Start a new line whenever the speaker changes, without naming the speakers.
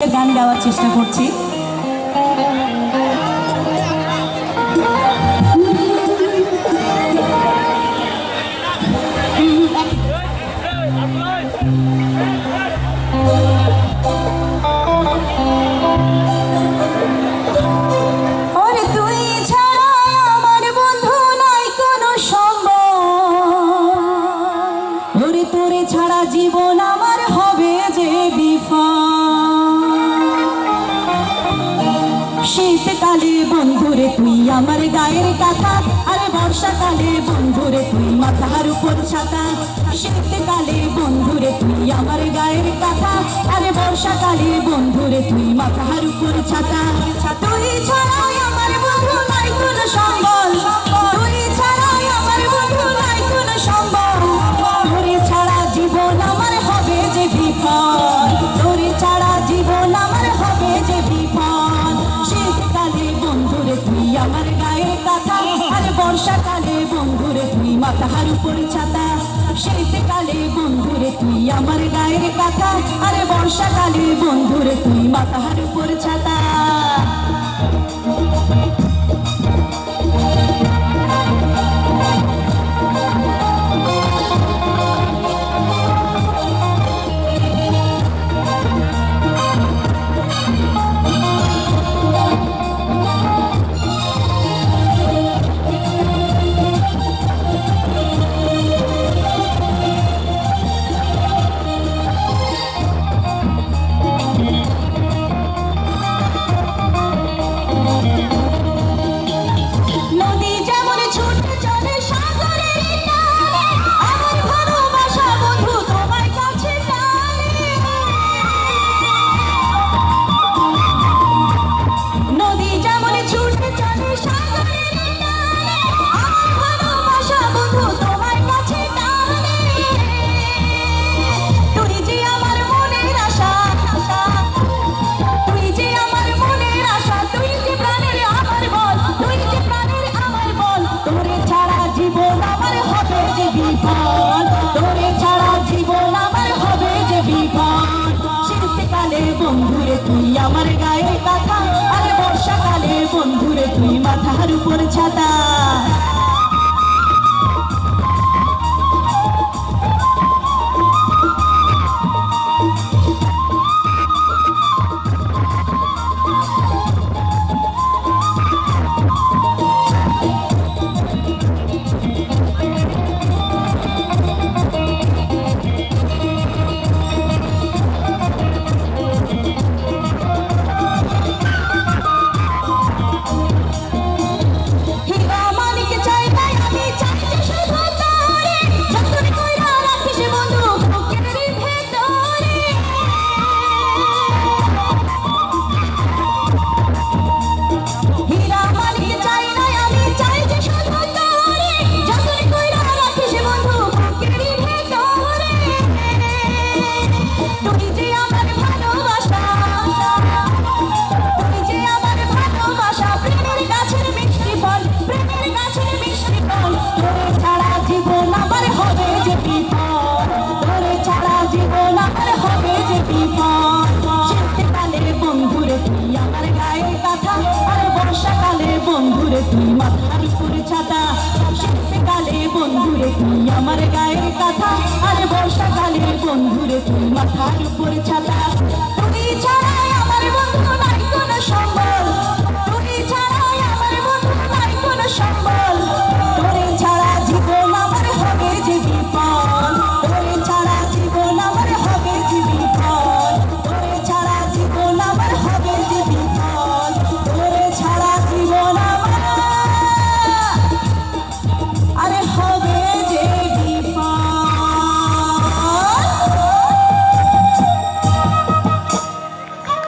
গান গাওয়ার চেষ্টা করছি। তোরে ছাড়া জীবন আমার হবে যে বিফল। শীতকালে বন্ধুরে, তুই আমার গায়ের কাঁথা। আর বর্ষাকালে বন্ধুরে, তুই মাথার উপর ছাতা। শীতকালে বন্ধুরে, তুই আমার গায়ের কাঁথা। আর বর্ষাকালে বন্ধুরে, তুই মাথার উপর ছাতা। তুই ছাড়াই আমার বন্ধু নাই কোনো সম্বল। পাতাহার উপরে ছাতা শীতকালে বন্ধুরে, তুই আমার গায়ের কথা আরে বর্ষাকালে বন্ধুরে, তুই মাতাহার উপরে ছাতা Cata. মাথার উপরে ছাতা? শীতকালে বন্ধুরে, কি আমার গায়ের কথা? আর বর্ষাকালে বন্ধুরে তুই মাথার উপরে ছাতা?